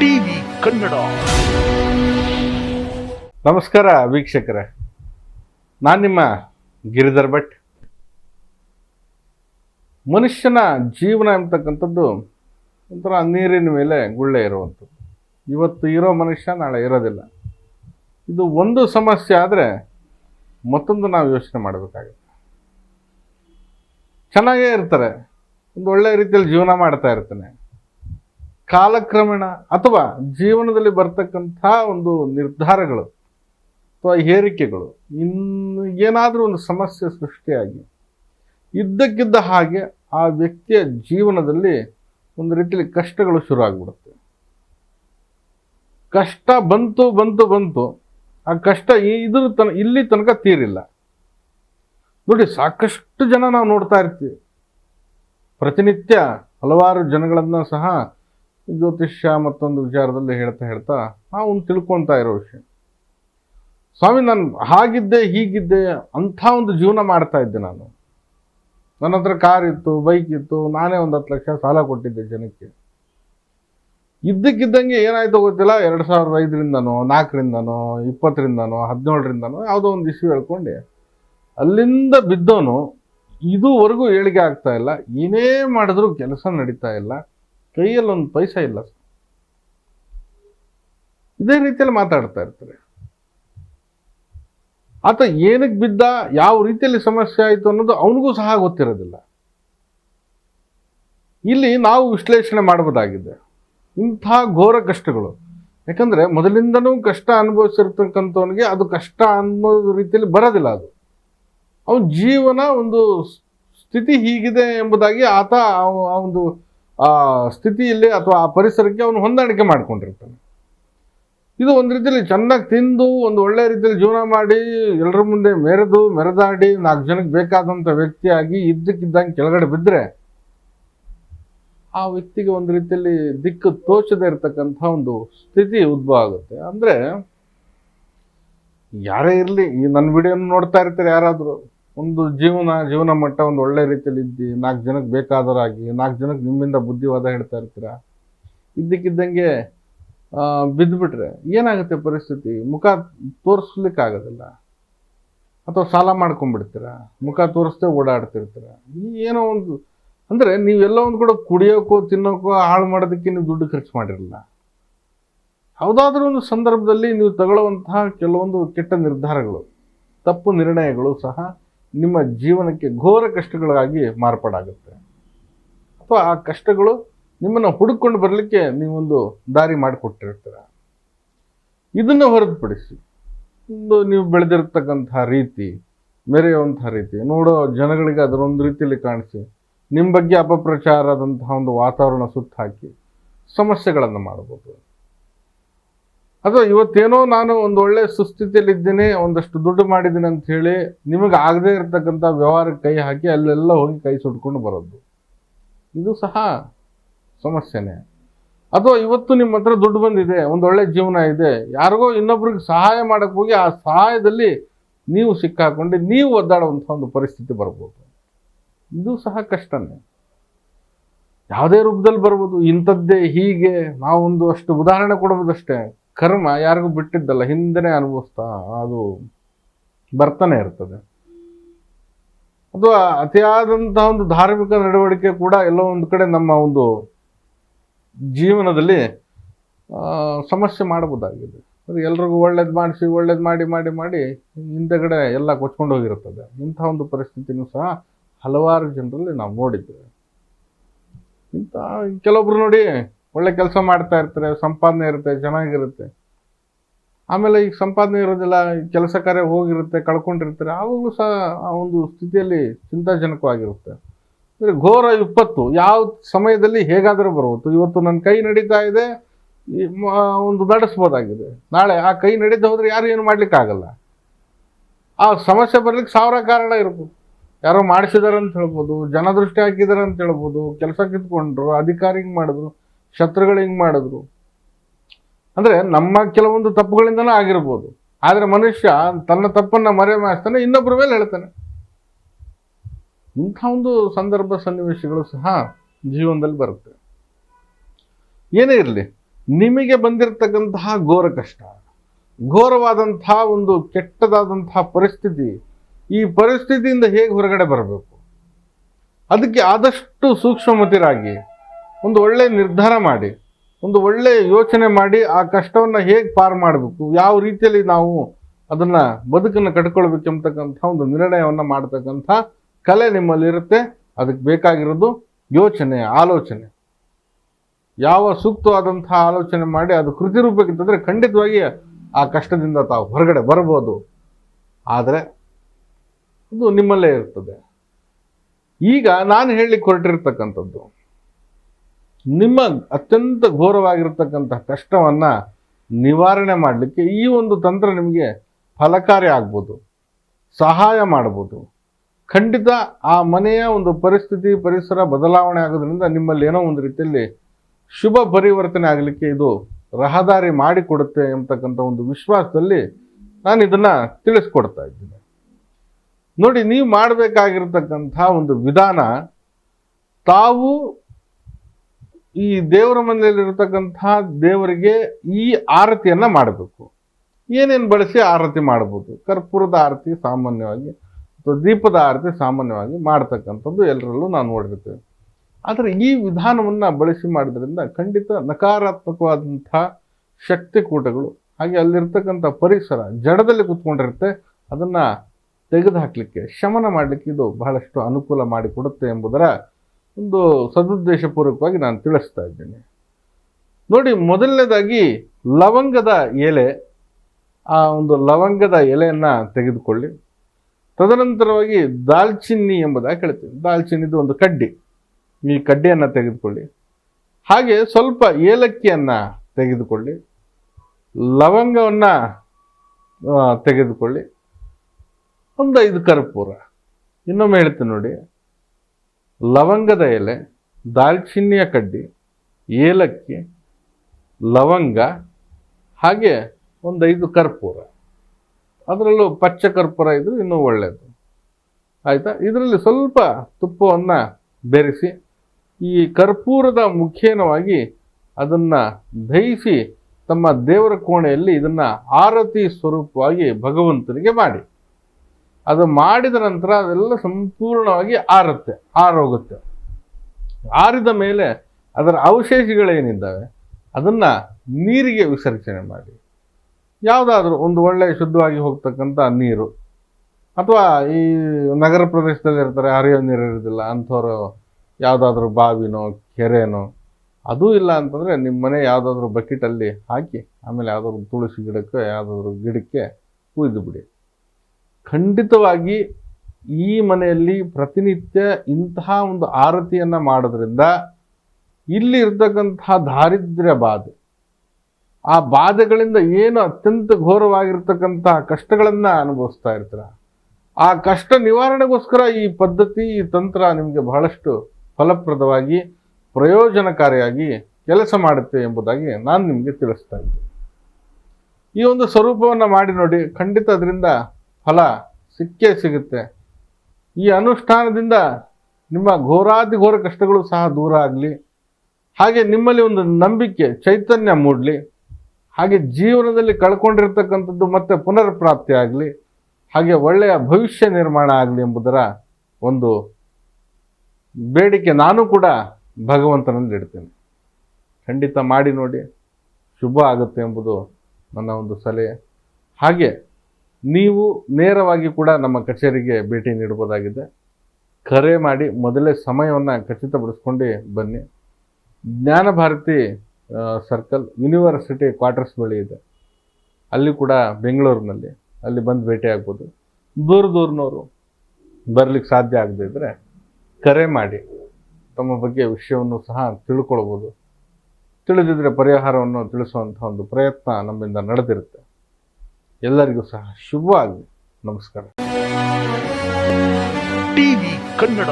TV Kannada. ನಮಸ್ಕಾರ ವೀಕ್ಷಕರೇ. ನಾನು ನಿಮ್ಮ ಗಿರಿಧರ್ ಭಟ್. ಮನುಷ್ಯನ ಜೀವನ ಎಂಬತಕ್ಕಂಥದ್ದು ಒಂಥರ ನೀರಿನ ಮೇಲೆ ಗುಳ್ಳೆ ಇರುವಂಥದ್ದು. ಇವತ್ತು ಇರೋ ಮನುಷ್ಯ ನಾಳೆ ಇರೋದಿಲ್ಲ. ಇದು ಒಂದು ಸಮಸ್ಯೆ ಆದರೆ ಮತ್ತೊಂದು ನಾವು ಯೋಚನೆ ಮಾಡಬೇಕಾಗುತ್ತೆ. ಚೆನ್ನಾಗೇ ಇರ್ತಾರೆ. ಒಂದು ಒಳ್ಳೆಯ ರೀತಿಯಲ್ಲಿ ಜೀವನ ಮಾಡ್ತಾ ಇರ್ತಾನೆ. ಕಾಲಕ್ರಮೇಣ ಅಥವಾ ಜೀವನದಲ್ಲಿ ಬರ್ತಕ್ಕಂಥ ಒಂದು ನಿರ್ಧಾರಗಳು ಅಥವಾ ಹೇರಿಕೆಗಳು, ಇನ್ನು ಏನಾದರೂ ಒಂದು ಸಮಸ್ಯೆ ಸೃಷ್ಟಿಯಾಗಿ ಇದ್ದಕ್ಕಿದ್ದ ಹಾಗೆ ಆ ವ್ಯಕ್ತಿಯ ಜೀವನದಲ್ಲಿ ಒಂದು ರೀತಿಯಲ್ಲಿ ಕಷ್ಟಗಳು ಶುರು ಆಗ್ಬಿಡುತ್ತೆ ಕಷ್ಟ ಬಂತು ಬಂತು ಬಂತು. ಆ ಕಷ್ಟ ಇದ್ರ ತನ, ಇಲ್ಲಿ ತನಕ ತೀರಿಲ್ಲ. ನೋಡಿ, ಸಾಕಷ್ಟು ಜನ ನಾವು ನೋಡ್ತಾ ಇರ್ತೀವಿ. ಪ್ರತಿನಿತ್ಯ ಹಲವಾರು ಜನಗಳನ್ನು ಸಹ ಜ್ಯೋತಿಷ್ಯ ಮತ್ತೊಂದು ವಿಚಾರದಲ್ಲಿ ಹೇಳ್ತಾ ಹೇಳ್ತಾ ನಾವು ತಿಳ್ಕೊಳ್ತಾ ಇರೋ ವಿಷಯ. ಸ್ವಾಮಿ, ನಾನು ಹಾಗಿದ್ದೆ, ಹೀಗಿದ್ದೆ ಅಂಥ ಒಂದು ಜೀವನ ಮಾಡ್ತಾ ಇದ್ದೆ ನಾನು. ನನ್ನ ಹತ್ರ ಕಾರ್ ಇತ್ತು, ಬೈಕ್ ಇತ್ತು, ನಾನೇ ಒಂದು ಹತ್ತು ಲಕ್ಷ ಸಾಲ ಕೊಟ್ಟಿದ್ದೆ ಜನಕ್ಕೆ. ಇದ್ದಕ್ಕಿದ್ದಂಗೆ ಏನಾಯ್ತು ಗೊತ್ತಿಲ್ಲ, ಎರಡು ಸಾವಿರದ ಐದರಿಂದನೋ, ನಾಲ್ಕರಿಂದನೋ, ಇಪ್ಪತ್ತರಿಂದನೋ, ಹದಿನೇಳರಿಂದನೋ ಯಾವುದೋ ಒಂದು ಇಶ್ಯೂ ಹೇಳ್ಕೊಂಡು. ಅಲ್ಲಿಂದ ಬಿದ್ದೋನು, ಇದುವರೆಗೂ ಏಳಿಗೆ ಆಗ್ತಾ ಇಲ್ಲ, ಏನೇ ಮಾಡಿದ್ರೂ ಕೆಲಸ ನಡೀತಾ ಇಲ್ಲ. ಕೈಯಲ್ಲಿ ಒಂದು ಪೈಸ ಇಲ್ಲ. ಇದೇ ರೀತಿಯಲ್ಲಿ ಮಾತಾಡ್ತಾ ಇರ್ತಾರೆ. ಆತ ಏನಕ್ಕೆ ಬಿದ್ದ, ಯಾವ ರೀತಿಯಲ್ಲಿ ಸಮಸ್ಯೆ ಆಯಿತು ಅನ್ನೋದು ಅವನಿಗೂ ಸಹ ಗೊತ್ತಿರೋದಿಲ್ಲ. ಇಲ್ಲಿ ನಾವು ವಿಶ್ಲೇಷಣೆ ಮಾಡಬಹುದಾಗಿದೆ ಇಂಥ ಘೋರ ಕಷ್ಟಗಳು. ಯಾಕಂದ್ರೆ ಮೊದಲಿಂದನೂ ಕಷ್ಟ ಅನುಭವಿಸಿರ್ತಕ್ಕಂಥವನಿಗೆ ಅದು ಕಷ್ಟ ಅನ್ನೋ ರೀತಿಯಲ್ಲಿ ಬರೋದಿಲ್ಲ ಅದು. ಅವನ ಜೀವನ ಒಂದು ಸ್ಥಿತಿ ಹೀಗಿದೆ ಎಂಬುದಾಗಿ ಆತ ಆ ಒಂದು ಆ ಸ್ಥಿತಿಯಲ್ಲಿ ಅಥವಾ ಆ ಪರಿಸರಕ್ಕೆ ಅವನು ಹೊಂದಾಣಿಕೆ ಮಾಡ್ಕೊಂಡಿರ್ತಾನೆ. ಇದು ಒಂದು ರೀತಿಯಲ್ಲಿ ಚೆನ್ನಾಗಿ ತಿಂದು, ಒಂದು ಒಳ್ಳೆ ರೀತಿಯಲ್ಲಿ ಜೀವನ ಮಾಡಿ ಎಲ್ಲರ ಮುಂದೆ ಮೆರೆದು, ಮೆರೆದಾಡಿ, ನಾಲ್ಕು ಜನಕ್ಕೆ ಬೇಕಾದಂಥ ವ್ಯಕ್ತಿಯಾಗಿ ಇದ್ದಕ್ಕಿದ್ದಂಗೆ ಕೆಳಗಡೆ ಬಿದ್ದರೆ ಆ ವ್ಯಕ್ತಿಗೆ ಒಂದು ರೀತಿಯಲ್ಲಿ ದಿಕ್ಕು ತೋಚದೇ ಇರತಕ್ಕಂಥ ಒಂದು ಸ್ಥಿತಿ ಉದ್ಭವ ಆಗುತ್ತೆ. ಅಂದರೆ, ಯಾರೇ ಇರಲಿ, ಈ ನನ್ನ ವಿಡಿಯೋನ ನೋಡ್ತಾ ಇರ್ತಾರೆ ಯಾರಾದರೂ. ಒಂದು ಜೀವನ ಜೀವನ ಮಟ್ಟ ಒಂದು ಒಳ್ಳೆ ರೀತಿಯಲ್ಲಿ ಇದ್ದು, ನಾಲ್ಕು ಜನಕ್ಕೆ ಬೇಕಾದರಾಗಿ ನಾಲ್ಕು ಜನಕ್ಕೆ ನಿಮ್ಮಿಂದ ಬುದ್ಧಿವಾದ ಹೇಳ್ತಾ ಇರ್ತೀರ? ಇದ್ದಕ್ಕಿದ್ದಂಗೆ ಬಿದ್ದುಬಿಟ್ರೆ ಏನಾಗುತ್ತೆ ಪರಿಸ್ಥಿತಿ? ಮುಖ ತೋರಿಸ್ಲಿಕ್ಕೆ ಆಗೋದಿಲ್ಲ. ಅಥವಾ ಸಾಲ ಮಾಡ್ಕೊಂಡ್ಬಿಡ್ತೀರ? ಮುಖ ತೋರಿಸ್ದೆ ಓಡಾಡ್ತಿರ್ತೀರ? ಏನೋ ಒಂದು, ಅಂದರೆ ನೀವೆಲ್ಲ ಒಂದು ಕೂಡ ಕುಡಿಯೋಕ್ಕೋ ತಿನ್ನೋಕ್ಕೋ ಹಾಳು ಮಾಡೋದಕ್ಕೆ ನೀವು ದುಡ್ಡು ಖರ್ಚು ಮಾಡಿರಲ್ಲ. ಯಾವುದಾದ್ರೂ ಒಂದು ಸಂದರ್ಭದಲ್ಲಿ ನೀವು ತಗೊಳ್ಳುವಂತಹ ಕೆಲವೊಂದು ಕೆಟ್ಟ ನಿರ್ಧಾರಗಳು, ತಪ್ಪು ನಿರ್ಣಯಗಳು ಸಹ ನಿಮ್ಮ ಜೀವನಕ್ಕೆ ಘೋರ ಕಷ್ಟಗಳಾಗಿ ಮಾರ್ಪಾಡಾಗುತ್ತೆ. ಅಥವಾ ಆ ಕಷ್ಟಗಳು ನಿಮ್ಮನ್ನು ಹುಡುಕೊಂಡು ಬರಲಿಕ್ಕೆ ನೀವೊಂದು ದಾರಿ ಮಾಡಿಕೊಟ್ಟಿರ್ತೀರ. ಇದನ್ನು ಹೊರತುಪಡಿಸಿ ಒಂದು ನೀವು ಬೆಳೆದಿರ್ತಕ್ಕಂಥ ರೀತಿ ಮೆರೆಯುವಂಥ ರೀತಿ, ನೋಡೋ ಜನಗಳಿಗೆ ಅದರೊಂದು ರೀತಿಯಲ್ಲಿ ಕಾಣಿಸಿ ನಿಮ್ಮ ಬಗ್ಗೆ ಅಪಪ್ರಚಾರದಂತಹ ಒಂದು ವಾತಾವರಣ ಸುತ್ತಾಕಿ ಸಮಸ್ಯೆಗಳನ್ನು ಮಾಡ್ಬೋದು. ಅಥವಾ ಇವತ್ತೇನೋ ನಾನು ಒಂದು ಒಳ್ಳೆ ಸುಸ್ಥಿತಿಯಲ್ಲಿದ್ದೀನಿ, ಒಂದಷ್ಟು ದುಡ್ಡು ಮಾಡಿದ್ದೀನಿ ಅಂತ ಹೇಳಿ ನಿಮಗೆ ಆಗದೇ ಇರತಕ್ಕಂಥ ವ್ಯವಹಾರಕ್ಕೆ ಕೈ ಹಾಕಿ ಅಲ್ಲೆಲ್ಲ ಹೋಗಿ ಕೈ ಸುಟ್ಕೊಂಡು ಬರೋದು. ಇದು ಸಹ ಸಮಸ್ಯೆನೇ. ಅಥವಾ ಇವತ್ತು ನಿಮ್ಮ ಹತ್ರ ದುಡ್ಡು ಬಂದಿದೆ, ಒಂದು ಒಳ್ಳೆ ಜೀವನ ಇದೆ, ಯಾರಿಗೋ ಇನ್ನೊಬ್ರಿಗೆ ಸಹಾಯ ಮಾಡಕ್ಕೆ ಹೋಗಿ ಆ ಸಹಾಯದಲ್ಲಿ ನೀವು ಸಿಕ್ಕಾಕೊಂಡು ನೀವು ಒದ್ದಾಡುವಂಥ ಒಂದು ಪರಿಸ್ಥಿತಿ ಬರ್ಬೋದು. ಇದು ಸಹ ಕಷ್ಟನೇ. ಯಾವುದೇ ರೂಪದಲ್ಲಿ ಬರ್ಬೋದು, ಇಂಥದ್ದೇ ಹೀಗೆ, ನಾವೊಂದು ಅಷ್ಟು ಉದಾಹರಣೆ ಕೊಡ್ಬೋದಷ್ಟೇ. ಕರ್ಮ ಯಾರಿಗೂ ಬಿಟ್ಟಿದ್ದಲ್ಲ ಹಿಂದೆ ಅನುಭವಿಸ್ತಾ ಅದು ಬರ್ತಾನೆ ಇರ್ತದೆ. ಅಥವಾ ಅತಿಯಾದಂತಹ ಒಂದು ಧಾರ್ಮಿಕ ನಡವಳಿಕೆ ಕೂಡ ಎಲ್ಲೋ ಒಂದು ಕಡೆ ನಮ್ಮ ಒಂದು ಜೀವನದಲ್ಲಿ ಸಮಸ್ಯೆ ಮಾಡಬಹುದಾಗಿದೆ. ಅದು ಎಲ್ರಿಗೂ ಒಳ್ಳೇದು ಮಾಡಿಸಿ, ಒಳ್ಳೇದು ಮಾಡಿ ಮಾಡಿ ಮಾಡಿ ಹಿಂದೆಗಡೆ ಎಲ್ಲ ಕೊಚ್ಕೊಂಡು ಹೋಗಿರುತ್ತದೆ. ಇಂಥ ಒಂದು ಪರಿಸ್ಥಿತಿನೂ ಸಹ ಹಲವಾರು ಜನರಲ್ಲಿ ನಾವು ನೋಡಿದ್ದೇವೆ. ಇಂಥ ಕೆಲವೊಬ್ರು ನೋಡಿ ಒಳ್ಳೆ ಕೆಲಸ ಮಾಡ್ತಾ ಇರ್ತಾರೆ, ಸಂಪಾದನೆ ಇರುತ್ತೆ, ಚೆನ್ನಾಗಿರುತ್ತೆ. ಆಮೇಲೆ ಈಗ ಸಂಪಾದನೆ ಇರೋದಿಲ್ಲ ಕೆಲಸ ಕಾರ್ಯ ಹೋಗಿರುತ್ತೆ, ಕಳ್ಕೊಂಡಿರ್ತಾರೆ, ಆವಾಗಲೂ ಸಹ ಆ ಒಂದು ಸ್ಥಿತಿಯಲ್ಲಿ ಚಿಂತಾಜನಕವಾಗಿರುತ್ತೆ. ಅಂದರೆ ಘೋರ ವಿಪತ್ತು, ಯಾವ ಸಮಯದಲ್ಲಿ ಹೇಗಾದರೂ ಬರಬಹುದು. ಇವತ್ತು ನನ್ನ ಕೈ ನಡೀತಾ ಇದೆ ಒಂದು ನಡೆಸ್ಬೋದಾಗಿದೆ. ನಾಳೆ ಆ ಕೈ ನಡೀತಾ ಹೋದ್ರೆ ಯಾರು ಏನು ಮಾಡ್ಲಿಕ್ಕೆ ಆಗಲ್ಲ ಆ ಸಮಸ್ಯೆ ಬರ್ಲಿಕ್ಕೆ ಸಾವಿರ ಕಾರಣ ಇರ್ಬೋದು. ಯಾರೋ ಮಾಡಿಸಿದಾರೆ ಅಂತ ಹೇಳ್ಬೋದು, ಜನದೃಷ್ಟಿ ಹಾಕಿದ್ದಾರೆ ಅಂತ ಹೇಳ್ಬೋದು, ಕೆಲಸ ಕಿತ್ಕೊಂಡ್ರು, ಅಧಿಕಾರಿ ಮಾಡಿದ್ರು ಶತ್ರುಗಳು ಹಿಂಗೆ ಮಾಡಿದ್ರು? ಅಂದರೆ ನಮ್ಮ ಕೆಲವೊಂದು ತಪ್ಪುಗಳಿಂದನೂ ಆಗಿರ್ಬೋದು. ಆದರೆ ಮನುಷ್ಯ ತನ್ನ ತಪ್ಪನ್ನು ಮರೆ ಮಾಡಿಸ್ತಾನೆ ಇನ್ನೊಬ್ಬರ ಮೇಲೆ ಹೇಳ್ತಾನೆ. ಇಂಥ ಒಂದು ಸಂದರ್ಭ ಸನ್ನಿವೇಶಗಳು ಸಹ ಜೀವನದಲ್ಲಿ ಬರುತ್ತೆ. ಏನೇ ಇರಲಿ, ನಿಮಗೆ ಬಂದಿರತಕ್ಕಂತಹ ಘೋರ ಕಷ್ಟ ಘೋರವಾದಂತಹ ಒಂದು ಕೆಟ್ಟದಾದಂತಹ ಪರಿಸ್ಥಿತಿ, ಈ ಪರಿಸ್ಥಿತಿಯಿಂದ ಹೇಗೆ ಹೊರಗಡೆ ಬರಬೇಕು? ಅದಕ್ಕೆ ಆದಷ್ಟು ಸೂಕ್ಷ್ಮಮತಿರಾಗಿ ಒಂದು ಒಳ್ಳೆ ನಿರ್ಧಾರ ಮಾಡಿ, ಒಂದು ಒಳ್ಳೆ ಯೋಚನೆ ಮಾಡಿ ಆ ಕಷ್ಟವನ್ನು ಹೇಗೆ ಪಾರು ಮಾಡಬೇಕು, ಯಾವ ರೀತಿಯಲ್ಲಿ ನಾವು ಅದನ್ನು ಬದುಕನ್ನು ಕಟ್ಕೊಳ್ಬೇಕು ಎಂಬತಕ್ಕಂಥ ಒಂದು ನಿರ್ಣಯವನ್ನು ಮಾಡ್ತಕ್ಕಂಥ ಕಲೆ ನಿಮ್ಮಲ್ಲಿರುತ್ತೆ ಅದಕ್ಕೆ ಬೇಕಾಗಿರೋದು ಯೋಚನೆ, ಆಲೋಚನೆ. ಯಾವ ಸೂಕ್ತವಾದಂಥ ಆಲೋಚನೆ ಮಾಡಿ ಅದು ಕೃತಿ ರೂಪಕ್ಕೆ ತಂದರೆ ಖಂಡಿತವಾಗಿ ಆ ಕಷ್ಟದಿಂದ ತಾವು ಹೊರಗಡೆ ಬರ್ಬೋದು. ಆದರೆ ಅದು ನಿಮ್ಮಲ್ಲೇ ಇರ್ತದೆ. ಈಗ ನಾನು ಹೇಳಿ ಹೊರಟಿರ್ತಕ್ಕಂಥದ್ದು ನಿಮ್ಮ ಅತ್ಯಂತ ಘೋರವಾಗಿರ್ತಕ್ಕಂಥ ಕಷ್ಟವನ್ನು ನಿವಾರಣೆ ಮಾಡಲಿಕ್ಕೆ ಈ ಒಂದು ತಂತ್ರ ನಿಮಗೆ ಫಲಕಾರಿ ಆಗ್ಬೋದು, ಸಹಾಯ ಮಾಡ್ಬೋದು. ಖಂಡಿತ ಆ ಮನೆಯ ಒಂದು ಪರಿಸ್ಥಿತಿ, ಪರಿಸರ ಬದಲಾವಣೆ ಆಗೋದ್ರಿಂದ ನಿಮ್ಮಲ್ಲಿ ಏನೋ ಒಂದು ರೀತಿಯಲ್ಲಿ ಶುಭ ಪರಿವರ್ತನೆ ಆಗಲಿಕ್ಕೆ ಇದು ರಹದಾರಿ ಮಾಡಿಕೊಡುತ್ತೆ ಎಂಬತಕ್ಕಂಥ ಒಂದು ವಿಶ್ವಾಸದಲ್ಲಿ ನಾನು ಇದನ್ನು ತಿಳಿಸ್ಕೊಡ್ತಾ ಇದ್ದೀನಿ. ನೋಡಿ, ನೀವು ಮಾಡಬೇಕಾಗಿರ್ತಕ್ಕಂಥ ಒಂದು ವಿಧಾನ ತಾವು ಈ ದೇವರ ಮನೆಯಲ್ಲಿರ್ತಕ್ಕಂಥ ದೇವರಿಗೆ ಈ ಆರತಿಯನ್ನ ಮಾಡಬೇಕು. ಏನೇನು ಬಳಸಿ ಆರತಿ ಮಾಡ್ಬೋದು? ಕರ್ಪೂರದ ಆರತಿ ಸಾಮಾನ್ಯವಾಗಿ ಅಥವಾ ದೀಪದ ಆರತಿ ಸಾಮಾನ್ಯವಾಗಿ ಮಾಡ್ತಕ್ಕಂಥದ್ದು ಎಲ್ಲರಲ್ಲೂ ನಾವು ನೋಡಿರ್ತೇವೆ ಆದರೆ ಈ ವಿಧಾನವನ್ನು ಬಳಸಿ ಮಾಡೋದ್ರಿಂದ ಖಂಡಿತ ನಕಾರಾತ್ಮಕವಾದಂಥ ಶಕ್ತಿಕೂಟಗಳು ಹಾಗೆ ಅಲ್ಲಿರ್ತಕ್ಕಂಥ ಪರಿಸರ ಜಡದಲ್ಲಿ ಕುತ್ಕೊಂಡಿರುತ್ತೆ. ಅದನ್ನು ತೆಗೆದು ಹಾಕಲಿಕ್ಕೆ ಶಮನ ಮಾಡಲಿಕ್ಕೆ ಇದು ಬಹಳಷ್ಟು ಅನುಕೂಲ ಮಾಡಿಕೊಡುತ್ತೆ ಎಂಬುದರ ಒಂದು ಸದುದ್ದೇಶಪೂರ್ವಕವಾಗಿ ನಾನು ತಿಳಿಸ್ತಾ ಇದ್ದೇನೆ. ನೋಡಿ, ಮೊದಲನೇದಾಗಿ ಲವಂಗದ ಎಲೆ, ಆ ಒಂದು ಲವಂಗದ ಎಲೆಯನ್ನು ತೆಗೆದುಕೊಳ್ಳಿ. ತದನಂತರವಾಗಿ ದಾಲ್ಚಿನ್ನಿ ಎಂಬುದಾಗಿ ಹೇಳ್ತೀವಿ? ದಾಲ್ಚಿನ್ನಿದು ಒಂದು ಕಡ್ಡಿ. ಈ ಕಡ್ಡಿಯನ್ನು ತೆಗೆದುಕೊಳ್ಳಿ. ಹಾಗೆ ಸ್ವಲ್ಪ ಏಲಕ್ಕಿಯನ್ನು ತೆಗೆದುಕೊಳ್ಳಿ. ಲವಂಗವನ್ನು ತೆಗೆದುಕೊಳ್ಳಿ. ಒಂದು ಐದು ಕರ್ಪೂರ. ಇನ್ನೊಮ್ಮೆ ಹೇಳ್ತೀನಿ ನೋಡಿ. ಲವಂಗದ ಎಲೆ, ದಾಲ್ಚಿನ್ನಿಯ ಕಡ್ಡಿ, ಏಲಕ್ಕಿ, ಲವಂಗ, ಹಾಗೆ ಒಂದು ಐದು ಕರ್ಪೂರ. ಅದರಲ್ಲೂ ಪಚ್ಚ ಕರ್ಪೂರ ಇದ್ದರೆ ಇನ್ನೂ ಒಳ್ಳೆಯದು ಆಯಿತಾ? ಇದರಲ್ಲಿ ಸ್ವಲ್ಪ ತುಪ್ಪವನ್ನು ಬೆರೆಸಿ, ಈ ಕರ್ಪೂರದ ಮುಖೇನವಾಗಿ ಅದನ್ನು ದಹಿಸಿ ತಮ್ಮ ದೇವರ ಕೋಣೆಯಲ್ಲಿ ಇದನ್ನು ಆರತಿ ಸ್ವರೂಪವಾಗಿ ಭಗವಂತನಿಗೆ ಮಾಡಿ. ಅದು ಮಾಡಿದ ನಂತರ ಅದೆಲ್ಲ ಸಂಪೂರ್ಣವಾಗಿ ಆರುತ್ತೆ, ಆರೋಗುತ್ತೆ. ಆರಿದ ಮೇಲೆ ಅದರ ಅವಶೇಷಗಳೇನಿದ್ದಾವೆ, ಅದನ್ನು ನೀರಿಗೆ ವಿಸರ್ಜನೆ ಮಾಡಿ. ಯಾವುದಾದ್ರೂ ಒಂದು ಒಳ್ಳೆಯ ಶುದ್ಧವಾಗಿ ಹೋಗ್ತಕ್ಕಂಥ ನೀರು, ಅಥವಾ ಈ ನಗರ ಪ್ರದೇಶದಲ್ಲಿ ಇರ್ತಾರೆ ಹರಿಯೋ ನೀರು ಇರೋದಿಲ್ಲ, ಅಂಥವ್ರು ಯಾವುದಾದ್ರೂ ಬಾವಿನೋ, ಕೆರೆನೋ, ಅದೂ ಇಲ್ಲ ಅಂತಂದರೆ ನಿಮ್ಮ ಮನೆ ಯಾವುದಾದ್ರೂ ಬಕೆಟಲ್ಲಿ ಹಾಕಿ, ಆಮೇಲೆ ಯಾವುದಾದ್ರು ತುಳಸಿ ಗಿಡಕ್ಕೆ, ಯಾವುದಾದ್ರು ಗಿಡಕ್ಕೆ ಕುಯ್ದು ಬಿಡಿ. ಖಂಡಿತವಾಗಿ ಈ ಮನೆಯಲ್ಲಿ ಪ್ರತಿನಿತ್ಯ ಇಂತಹ ಒಂದು ಆರತಿಯನ್ನು ಮಾಡೋದ್ರಿಂದ ಇಲ್ಲಿ ಇರ್ತಕ್ಕಂತಹ ದಾರಿದ್ರ್ಯ ಬಾಧೆ, ಆ ಬಾಧೆಗಳಿಂದ ಏನು ಅತ್ಯಂತ ಘೋರವಾಗಿರ್ತಕ್ಕಂತಹ ಕಷ್ಟಗಳನ್ನು ಅನುಭವಿಸ್ತಾ ಇರ್ತೀರ? ಆ ಕಷ್ಟ ನಿವಾರಣೆಗೋಸ್ಕರ ಈ ಪದ್ಧತಿ, ಈ ತಂತ್ರ ನಿಮಗೆ ಬಹಳಷ್ಟು ಫಲಪ್ರದವಾಗಿ, ಪ್ರಯೋಜನಕಾರಿಯಾಗಿ ಕೆಲಸ ಮಾಡುತ್ತೆ ಎಂಬುದಾಗಿ ನಾನು ನಿಮಗೆ ತಿಳಿಸ್ತಾ ಇದ್ದೆ ಈ ಒಂದು ಸ್ವರೂಪವನ್ನು ಮಾಡಿ ನೋಡಿ, ಖಂಡಿತ ಅದರಿಂದ ಫಲ ಸಿಕ್ಕೇ ಸಿಗುತ್ತೆ. ಈ ಅನುಷ್ಠಾನದಿಂದ ನಿಮ್ಮ ಘೋರಾತಿ ಘೋರ ಕಷ್ಟಗಳು ಸಹ ದೂರ ಆಗಲಿ, ಹಾಗೆ ನಿಮ್ಮಲ್ಲಿ ಒಂದು ನಂಬಿಕೆ, ಚೈತನ್ಯ ಮೂಡಲಿ, ಹಾಗೆ ಜೀವನದಲ್ಲಿ ಕಳ್ಕೊಂಡಿರ್ತಕ್ಕಂಥದ್ದು ಮತ್ತೆ ಪುನರ್ಪ್ರಾಪ್ತಿ ಆಗಲಿ, ಹಾಗೆ ಒಳ್ಳೆಯ ಭವಿಷ್ಯ ನಿರ್ಮಾಣ ಆಗಲಿ ಎಂಬುದರ ಒಂದು ಬೇಡಿಕೆ ನಾನು ಕೂಡ ಭಗವಂತನಲ್ಲಿ ಇಡ್ತೇನೆ. ಖಂಡಿತ ಮಾಡಿ ನೋಡಿ, ಶುಭ ಆಗುತ್ತೆ ಎಂಬುದು ನನ್ನ ಒಂದು ಸಲಹೆ. ಹಾಗೆ ನೀವು ನೇರವಾಗಿ ಕೂಡ ನಮ್ಮ ಕಚೇರಿಗೆ ಭೇಟಿ ನೀಡಬಹುದಾಗಿದೆ. ಕರೆ ಮಾಡಿ ಮೊದಲೇ ಸಮಯವನ್ನು ಖಚಿತಪಡಿಸ್ಕೊಂಡು ಬನ್ನಿ. ಜ್ಞಾನ ಭಾರತಿ ಸರ್ಕಲ್, ಯೂನಿವರ್ಸಿಟಿ ಕ್ವಾರ್ಟರ್ಸ್ ಬಳಿ ಇದೆ. ಅಲ್ಲಿ ಕೂಡ ಬೆಂಗಳೂರಿನಲ್ಲಿ ಅಲ್ಲಿ ಬಂದು ಭೇಟಿ ಆಗ್ಬೋದು. ದೂರ ದೂರನವರು ಬರಲಿಕ್ಕೆ ಸಾಧ್ಯ ಆಗದೇ ಇದ್ದರೆ ಕರೆ ಮಾಡಿ ತಮ್ಮ ಬಗ್ಗೆ ವಿಷಯವನ್ನು ಸಹ ತಿಳ್ಕೊಳ್ಬೋದು. ತಿಳಿದಿದ್ರೆ ಪರಿಹಾರವನ್ನು ತಿಳಿಸುವಂಥ ಒಂದು ಪ್ರಯತ್ನ ನಮ್ಮಿಂದ ನಡೆದಿರುತ್ತೆ. ಎಲ್ಲರಿಗೂ ಸಹ ಶುಭ ಆಗಲಿ ನಮಸ್ಕಾರ. ಟಿವಿ ಕನ್ನಡ.